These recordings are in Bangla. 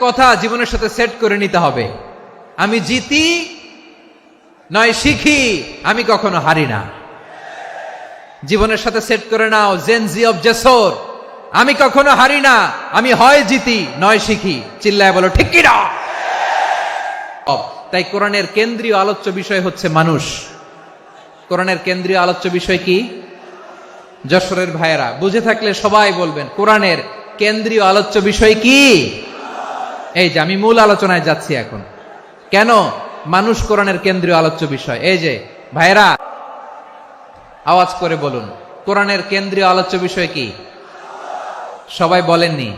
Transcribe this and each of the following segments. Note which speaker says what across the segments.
Speaker 1: কথা জীবনের সাথে সেট করে নিতে হবে। আমি জিতি, নয় শিখি, আমি কখনো হারি না। জীবনের সাথে সেট করে নাও জেনজি অফ জেসর আমি কখনো হারি না, আমি হয় জিতি, নয় শিখি। চিল্লায় বলো, ঠিক তাই কোরআনের কেন্দ্রীয় আলোচ্য বিষয় হচ্ছে মানুষ। কোরআনের কেন্দ্রীয় আলোচ্য বিষয় কি? যশোরের ভাইয়েরা, বুঝে থাকলে সবাই বলবেন, কোরআনের কেন্দ্রীয় আলোচ্য বিষয় কি? এই যে, আমি মূল আলোচনায় যাচ্ছি এখন। কেন মানুষ কোরআনের কেন্দ্রীয় আলোচ্য বিষয়? এই যে ভাইরা আওয়াজ করে বলুন, কোরআনের কেন্দ্রীয় আলোচ্য বিষয় কি? সবাই বলেননি,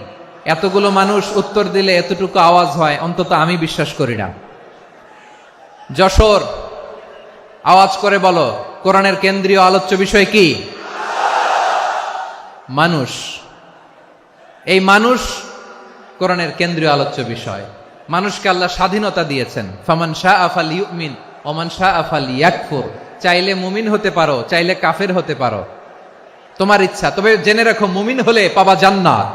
Speaker 1: এতগুলো মানুষ উত্তর দিলে এতটুকু আওয়াজ হয়, অন্তত আমি বিশ্বাস করি না। যশোর, আওয়াজ করে বলো, কোরআনের কেন্দ্রীয় আলোচ্য বিষয় কি? মানুষ। এই মানুষ কোরআনের কেন্দ্রীয় আলোচ্য বিষয়। মানুষকে আল্লাহ স্বাধীনতা দিয়েছেন। ফামান শাহ আফাল ইউমিন ওমান শাহ আফাল ইয়াকফুর চাইলে মুমিন হতে পারো, চাইলে কাফের হতে পারো। তোমার ইচ্ছা, তবে জেনে রাখো, মুমিন হলে পাবা জান্নাত,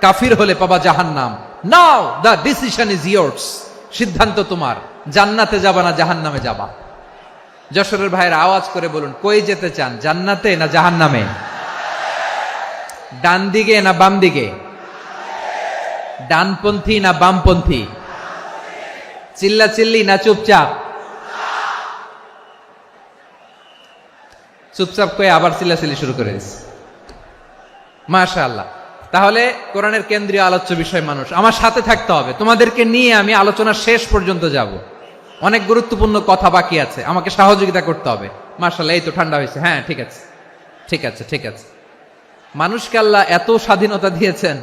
Speaker 1: কাফির হলে পাবা জাহান্নাম। Now the decision is yours সিদ্ধান্ত তোমার, জান্নাতে যাবা না জাহান্নামে যাবা। যশোরের ভাইয়ের আওয়াজ করে বলুন, কই যেতে চান, জান্নাতে না জাহান্নামে? ডান দিকে না বাম দিকে? ডানপন্থী না বামপন্থী? চিল্লা চিল্লি না চুপচাপ? চুপচাপ করে আবার চিল্লাচিল্লি শুরু করে দিচ্ছে মাশা আল্লাহ তাহলে কোরআনের কেন্দ্রীয় আলোচ্য বিষয় মানুষ। আমার সাথে থাকতে হবে। তোমাদেরকে নিয়ে আমি আলোচনা শেষ পর্যন্ত যাব। অনেক গুরুত্বপূর্ণ কথা বাকি আছে। আমাকে সহযোগিতা করতে হবে। মার্শাল্লাহ এই তো ঠান্ডা হয়েছে। হ্যাঁ ঠিক আছে। ঠিক আছে ঠিক আছে। মানুষকে আল্লাহ এত স্বাধীনতা দিয়েছেন।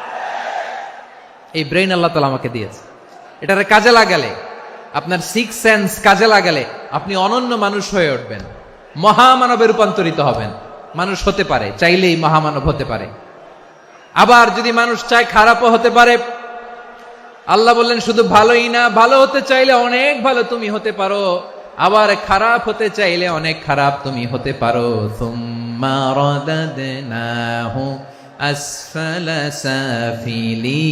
Speaker 1: এই ব্রেইন আল্লাহ তালা আমাকে দিয়েছে। এটারে কাজে লাগালে, আপনার সিক্স সেন্স কাজে লাগালে আপনি অনন্য মানুষ হয়ে উঠবেন। মহামানবে রূপান্তরিত হবেন। মানুষ হতে পারে, চাইলেই মহামানব হতে পারে। আবার যদি মানুষ চায় খারাপও হতে পারে, আল্লাহ বললেন, শুধু ভালোই না, ভালো হতে চাইলে অনেক ভালো তুমি হতে পারো। আবার খারাপ হতে চাইলে অনেক খারাপ তুমি হতে পারো। সুম্মা আসফালা সাফিলিন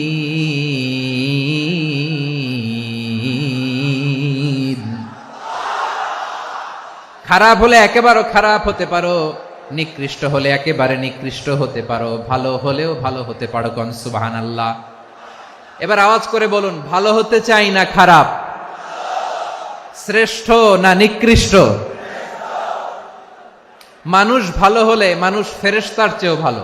Speaker 1: খারাপ হলে একেবারে খারাপ হতে পারো, নিকৃষ্ট হলে একেবারে নিকৃষ্ট হতে পারো, ভালো হলেও ভালো হতে পারো কন? সুবাহান আল্লাহ এবার আওয়াজ করে বলুন, ভালো হতে চাই না খারাপ? শ্রেষ্ঠ না নিকৃষ্ট? মানুষ ভালো হলে মানুষ ফেরেস্তার চেয়েও ভালো।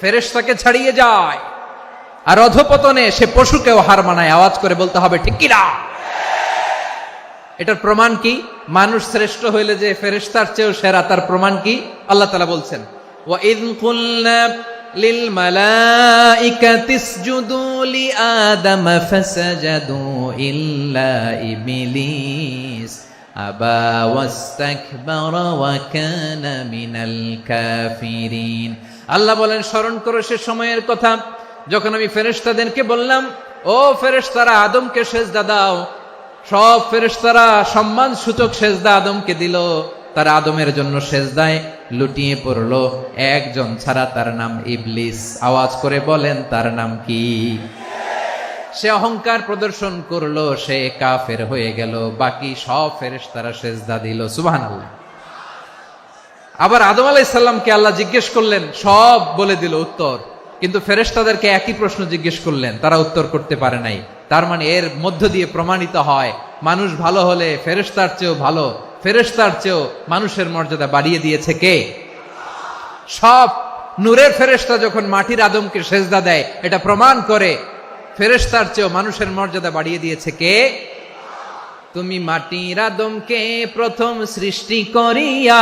Speaker 1: ফেরেস্তাকে ছাড়িয়ে যায় আর অধপতনে সে পশুকেও হার মানায় আওয়াজ করে বলতে হবে ঠিক কিনা এটার প্রমাণ কি মানুষ শ্রেষ্ঠ হইলে যে ফেরেস্তার চেয়েও সেরা তার প্রমাণ কি আল্লাহ তালা বলছেন وَإِذْ قُلْنَا لِلْمَلَائِكَةِ اسْجُدُوا لِآدَمَ فَسَجَدُوا إِلَّا إِبْلِيسَ أَبَى وَاسْتَكْبَرَ وَكَانَ مِنَ الْكَافِرِينَ আল্লাহ বলেন, স্মরণ করো সে সময়ের কথা। যখন আমি ফেরেশতাদেরকে বললাম, ও ফেরেশতারা, আদমকে সেজদা দাও। সব ফেরেশতারা সম্মান সূচক সেজদা আদমকে দিল। তারা আদমের জন্য সেজদায় লুটিয়ে পড়ল। একজন ছাড়া তার নাম ইবলিস। আওয়াজ করে বলেন, তার নাম কি? সে অহংকার প্রদর্শন করল, সে কাফের হয়ে গেল। বাকি সব ফেরেশতারা সেজদা দিল। সুবহানাল্লাহ। আবার আদম আলাইসাল্লামকে আল্লাহ জিজ্ঞেস করলেন, সব বলে দিল উত্তর। কিন্তু ফেরেশতাদেরকে একই প্রশ্ন জিজ্ঞেস করলেন, তারা উত্তর করতে পারে নাই। তার মানে এর মধ্য দিয়ে প্রমাণিত হয়, মানুষ ভালো হলে ফেরেশতার চেয়েও ভালো, ফেরেশতার চেয়েও মানুষের মর্যাদা বাড়িয়ে দিয়েছে কে? সব নূরের ফেরেশতা যখন মাটির আদমকে সেজদা দেয়, এটা প্রমাণ করে ফেরেশতার চেয়েও মানুষের মর্যাদা বাড়িয়ে দিয়েছে কে? তুমি মাটির আদমকে প্রথম সৃষ্টি করিয়া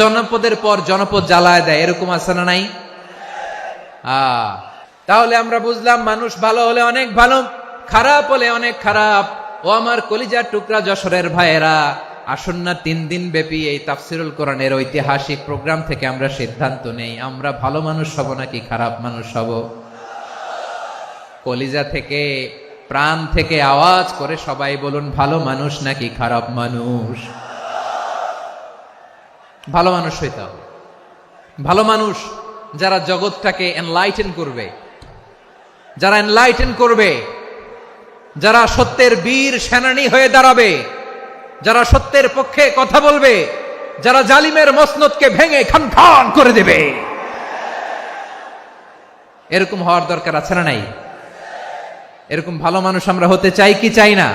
Speaker 1: জনপদের পর জনপদ জ্বালায় দেয়, এরকম আছে না নাই? তাহলে আমরা বুঝলাম মানুষ ভালো হলে অনেক ভালো, খারাপ হলে অনেক খারাপ। ও আমার কলিজার টুকরা যশোরের ভাইয়েরা আসন্ন তিন দিন ব্যাপী এই তাফসিরুল কোরআনের ঐতিহাসিক প্রোগ্রাম থেকে আমরা সিদ্ধান্ত নেই, আমরা ভালো মানুষ হব নাকি খারাপ মানুষ হব? কলিজা থেকে, প্রাণ থেকে আওয়াজ করে সবাই বলুন, ভালো মানুষ নাকি খারাপ মানুষ? ভালো মানুষ হইতে হবে। ভালো মানুষ যারা জগৎটাকে এনলাইটেন করবে, যারা এনলাইটেন করবে, যারা সত্যের বীর সেনানী হয়ে দাঁড়াবে, যারা সত্যের পক্ষে কথা বলবে, যারা জালিমের মসনদকে ভেঙে খান করে দেবে। এরকম হওয়ার দরকার আছে না নাই? এরকম ভালো মানুষ আমরা হতে চাই কি চাই না?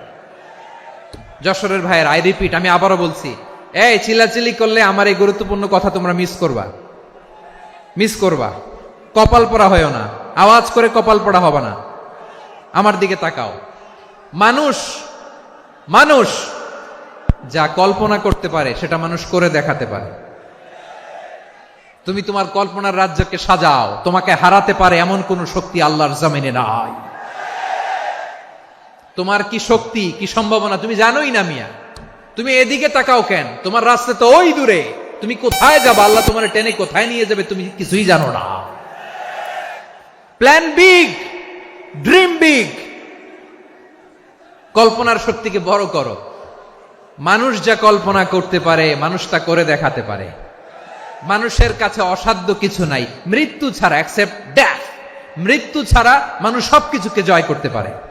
Speaker 1: যশোরের ভাইয়ের আই রিপিট, আমি আবারও বলছি। এই চিল্লাচিল্লি করলে আমার এই গুরুত্বপূর্ণ কথা তোমরা মিস করবা। মিস করবা। কপাল পড়া হয় না। আওয়াজ করে কপাল পড়া হবে না। আমার দিকে তাকাও। মানুষ মানুষ যা কল্পনা করতে পারে, সেটা মানুষ করে দেখাতে পারে। তুমি তোমার কল্পনার রাজ্যকে সাজাও। তোমাকে হারাতে পারে এমন কোন শক্তি আল্লাহর জমিনে নাই। তোমার কি শক্তি, কি সম্ভাবনা? তুমি জানোই না মিয়া। তুমি এদিকে তাকাও কেন? তোমার রাস্তা তো ওই দূরে। তুমি কোথায় যাবে? আল্লাহ তোমার টেনে কোথায় নিয়ে যাবে? তুমি কিছুই জানো না। প্ল্যান বিগ ড্রিম বিগ কল্পনার শক্তিকে বড় করো। মানুষ যা কল্পনা করতে পারে, মানুষ তা করে দেখাতে পারে। মানুষের কাছে অসাধ্য কিছু নাই। মৃত্যু ছাড়া অ্যাকসেপ্ট ড্যাথ মৃত্যু ছাড়া মানুষ সবকিছুকে জয় করতে পারে।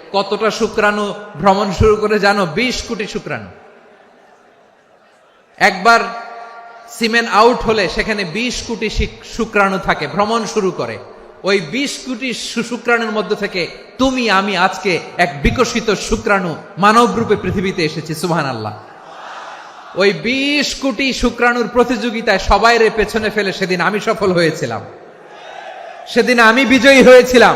Speaker 1: কতটা শুক্রাণু ভ্রমণ শুরু করে জানো? বিশ কোটি শুক্রাণু। একবার সিমেন্ট আউট হলে সেখানে বিশ কোটি শিক- শুক্রাণু থাকে, ভ্রমণ শুরু করে। ওই বিশ কোটি শুক্রাণুর মধ্য থেকে তুমি, আমি আজকে এক বিকশিত শুক্রাণু মানব রূপে পৃথিবীতে এসেছি সুহান আল্লাহ ওই বিশ কোটি শুক্রাণুর প্রতিযোগিতায় সবাই রে পেছনে ফেলে সেদিন আমি সফল হয়েছিলাম। সেদিন আমি বিজয়ী হয়েছিলাম।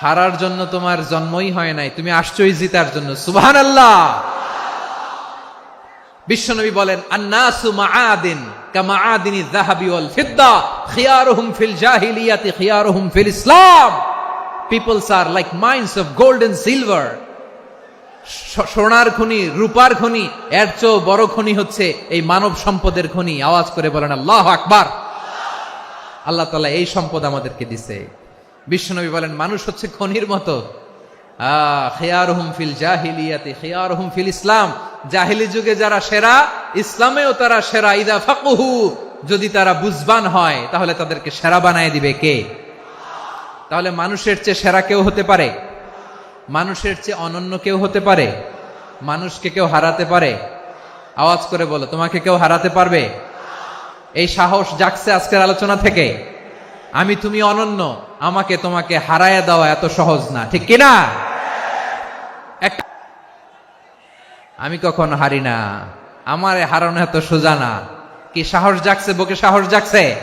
Speaker 1: হারার জন্য তোমার জন্মই হয় নাই। তুমি আসছই জিতার জন্য। সুবহান আল্লাহ বিশ্বনবী বলেন, আন্নাসু মাআদিন কামাআদিনি যাহাবি ওয়াল ফিদ্দা, খিয়ারুহুম ফিল জাহিলিয়াতি, খিয়ারুহুম ফিল ইসলাম। Peoples are like mines of gold and silver সোনার খনি, রূপার খনি, এর চেয়েও বড় খনি হচ্ছে এই মানব সম্পদের খনি। আওয়াজ করে বলেন, আল্লাহ আকবার। আল্লাহ তাআলা এই সম্পদ আমাদেরকে দিছে। বিশ্বনবী বলেন, মানুষ হচ্ছে খনির মতো। ফিল জাহিলিয়াতে, খেয়ারহুম ফিল ইসলাম। জাহিলি যুগে যারা সেরা, ইসলামেও তারা সেরা। ইদা ফাকুহু, যদি তারা বুঝবান হয়, তাহলে তাদেরকে সেরা বানায় দিবে কে? তাহলে মানুষের চেয়ে সেরা কেউ হতে পারে? মানুষের চেয়ে অনন্য কেউ হতে পারে? মানুষকে কেউ হারাতে পারে? আওয়াজ করে বলো, তোমাকে কেউ হারাতে পারবে? এই সাহস জাগছে আজকের আলোচনা থেকে। আমি তুমি অনন্য, আমাকে তোমাকে হারায় দেওয়া এত সহজ না, ঠিক কিনা? আমি কখন হারি না। আমার হারানো এত সোজা না। কি সাহস জাগছে, বুকে সাহস জাগছে?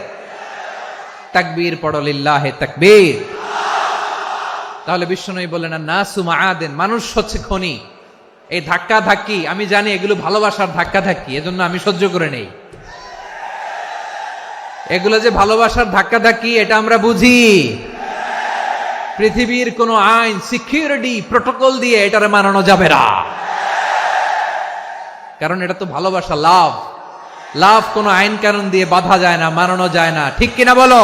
Speaker 1: তাকবীর পড়লিল্লাহে তাকবীর। তাহলে বিষ্ণনবী বললেন না সুমা আদেন মানুষ হচ্ছে খনি। এই ধাক্কা ধাক্কি আমি জানি এগুলো ভালোবাসার ধাক্কা ধাক্কি এজন্য আমি সহ্য করে নেই। এগুলো যে ভালোবাসার ধাক্কা ধাক্কি এটা আমরা বুঝি। পৃথিবীর কোন আইন সিকিউরিটি প্রোটোকল দিয়ে এটারে মানানো যাবে না। কারণ এটা তো ভালোবাসা লাভ লাভ কোনো আইন কানুন দিয়ে বাধা যায় না, মানানো যায় না। ঠিক কিনা বলো?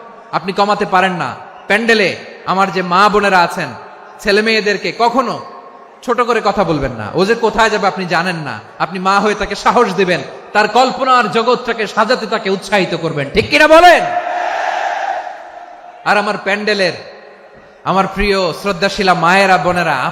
Speaker 1: আপনি কমাতে পারেন না। প্যান্ডেলে আমার যে মা বোনেরা আছেন, ছেলে মেয়েদেরকে কখনো ছোট করে কথা বলবেন না। ও যে কোথায় যাবে আপনি জানেন না। আপনি মা হয়ে তাকে সাহস দেবেন, তার কল্পনার জগৎটাকে সাজাতে তাকে উৎসাহিত করবেন। ঠিক কিনা বলেন? আর আমার প্যান্ডেলের আমার প্রিয় শ্রদ্ধাশীলা মায়েরা, বোনেরা